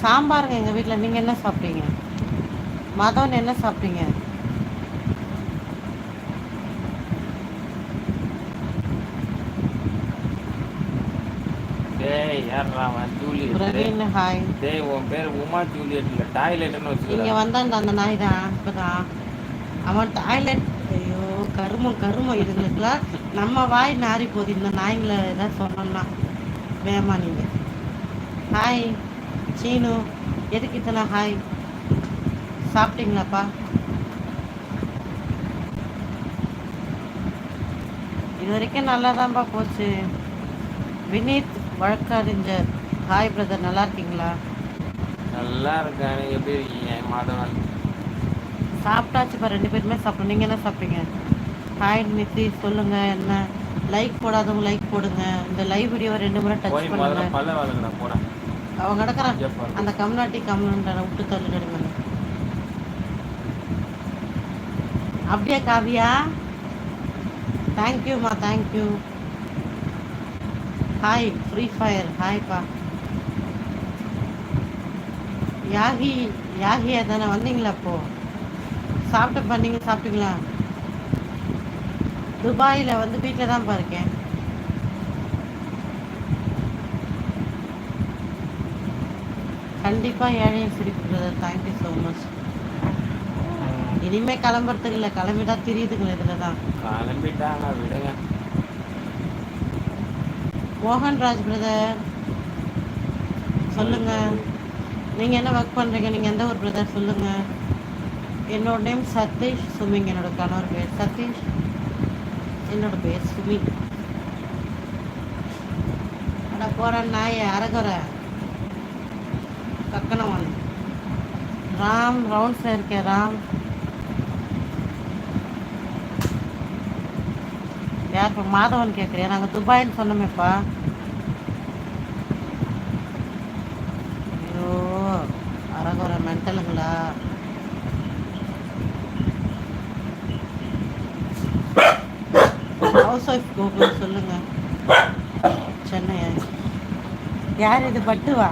சாம்பாருங்க எங்கள் வீட்டில் நீங்கள் என்ன சாப்பிட்டீங்க? மதவன் என்ன சாப்பிட்டீங்க? ஹாய் டேய் உன் பேர் உமா ஜூலியட் இல்ல டாய்லெட்னு இங்கே வச்சுக்கிறேன் வந்தான் அந்த நாய் தான் இப்போதான் அவன் டாய்லெட் ஐயோ கருமம் கருமம் இதுங்களுக்குலாம் நம்ம வாய் நாரி போகுது இந்த நாய்ங்களை ஏதாவது சொன்னோம்னா வேமா ஹாய் சீனு எதுக்கு இத்தனை ஹாய் சாப்பிட்டீங்களாப்பா இது வரைக்கும் நல்லா போச்சு வினீத் வழக்கறிஞர் ஹாய் பிரதர் நல்லா இருக்கீங்களா நல்லா இருக்கானே எப்படி இருக்கீங்க மாதவன் சாப்பிட்டாச்சுப்பா ரெண்டு பேருமே சாப்பிட்டோம் நீங்கள் என்ன சாப்பிட்டீங்க ஹாய் நித்தி சொல்லுங்க என்ன லைக் போடாதவங்க லைக் போடுங்க இந்த லைவ் வீடியோவை ரெண்டு முறை டச் பண்ணுங்க அவன் கிடக்குறான். அந்த கம்நாட்டி கம்னண்டரை விட்டு தள்ளுடுங்க அப்படியே காவியா? தேங்க்யூம்மா thank you hi free fire ஹாய்ப்பா யாகி யாகியா தானே வந்தீங்களா அப்போ சாப்பிட்டப்பா நீங்கள் சாப்பிட்டீங்களா? துபாயில் வந்து வீட்டில் தான்ப்பா இருக்கேன். கண்டிப்பாக ஏழையை சிரிப்பு பிரதர் தேங்க்யூ ஸோ மச் இனிமே கிளம்புறதுக்கு இல்லை கிளம்பிட்டா தெரியுதுங்களே இதில் தான் கிளம்பிட்டாங்க விடுங்க மோகன்ராஜ் பிரதர் சொல்லுங்க. நீங்கள் என்ன ஒர்க் பண்ணுறீங்க நீங்கள் எந்த ஒரு பிரதர் சொல்லுங்க. என்னோட நேம் சதீஷ் சுமிங் என்னோட கணவர் பேர் சதீஷ். என்னோட பேர் சுமி அட போகிறேன் நாய அரகுற கக்கனவன் ராம் ரவுண்ட்ஸில் இருக்கேன் ராம். யார் இப்போ மாதவன் கேட்குறியா நாங்கள் துபாய்னு சொன்னோமேப்பா. ஐயோ அரகுற மென்டலுங்களா ஹவுஸ் ஒய்ஃப் கூகுள் சொல்லுங்க. சென்னை யார் இது பட்டுவா?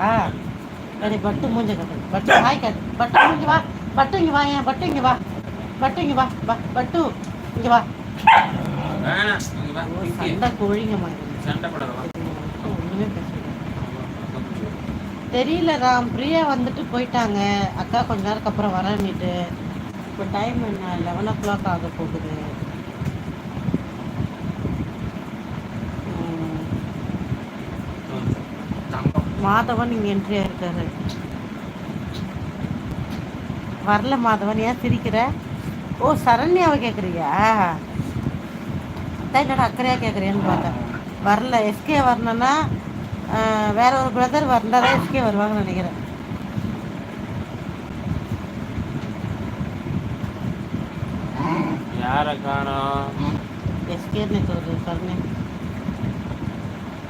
அடி பட்டு மூஞ்ச கட்டு. பட்டு ஹாய் கட்டு. பட்டு இங்க வா. பட்டு இங்க வா ஏன் பட்டு இங்க வா. பட்டு இங்க வா. வா பட்டு. இங்க வா. சண்டை கோழிங்க மாதிரி. ஒண்ணுமே பேசல தெரியல ராம். பிரியா வந்துட்டு போயிட்டாங்க. அக்கா கொஞ்ச நேரத்துக்கு அப்புறம் வரேன்னுட்டு. இப்போ டைம் என்ன? லெவன் ஓ கிளாக் ஆக போகுது. மாதவன் இங்கே என்ட்ரி ஆயிருக்காரு. வரல மாதவன் ஏன் சிரிக்கிற? ஓ சரண்யாவை கேட்குறியா அதான் என்னடா அக்கறையாக கேட்குறியான்னு பார்த்தேன். வரல. எஸ்கே வரணும்னா ஆஹ், வேற ஒரு பிரதர் வந்தால் எஸ்கே வருவாங்கன்னு நினைக்கிறேன். யாரை காணோம்? எஸ்கே ஒரு சரண்யா.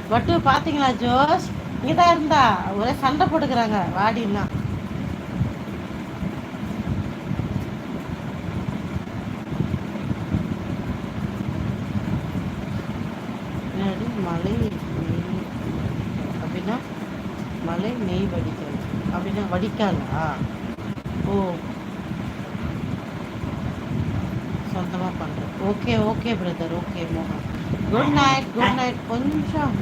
பட்டு பார்த்தீங்களா ஜோஸ்? இங்கே தான் இருந்தா. ஒரே சண்டை போட்டுக்கிறாங்க வாடின்னா. மலை நெய் அப்படின்னா மலை நெய் வடிக்கிறது அப்படின்னா வடிக்காதா ஓ. சொந்தமாக பண்ணுறேன் ஓகே ஓகே பிரதர் ஓகே மோகன். குட் நைட் குட் நைட் கொஞ்சம்.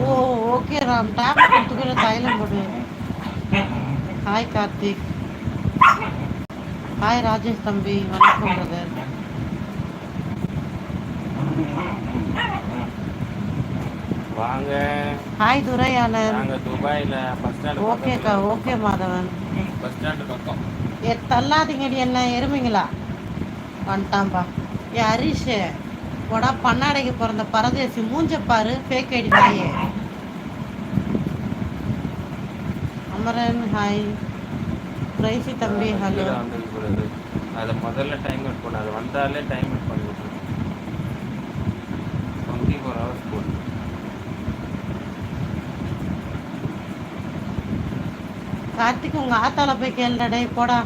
ஓ ஓகே ராம். டேப் கொடுத்துக்கிற தைலம் போடு. ஹாய் கார்த்திக். ஹாய் ராஜேஷ் தம்பி. வணக்கம் பிரதர் வாங்க. ஹாய் துரையாளர் நாங்க துபாயில பஸ் ஸ்டாண்ட் ஓகேக்கா ஓகே மாதவன். பஸ் ஸ்டாண்ட் பக்கம். ஏ தள்ளாதீங்கடி என்ன எருமைங்களா? வந்துட்டான்பா. ஏ ஹரிஷ். போடா பன்னாடைக்கு பிறந்த பரதேசி மூஞ்ச பாரு ஃபேக் நாயே அமரன் ஹாய் பிரைசி தம்பி ஹலோ அதை முதல்ல டைம் அவுட் பண்ணு அது வந்தாலே டைம் அவுட் பண்ணிவிட்டு டுவெண்ட்டி ஃபோர் ஹவர்ஸ் போடு. கார்த்திக் உங்க ஆத்தால போய் கேளுடா போடா.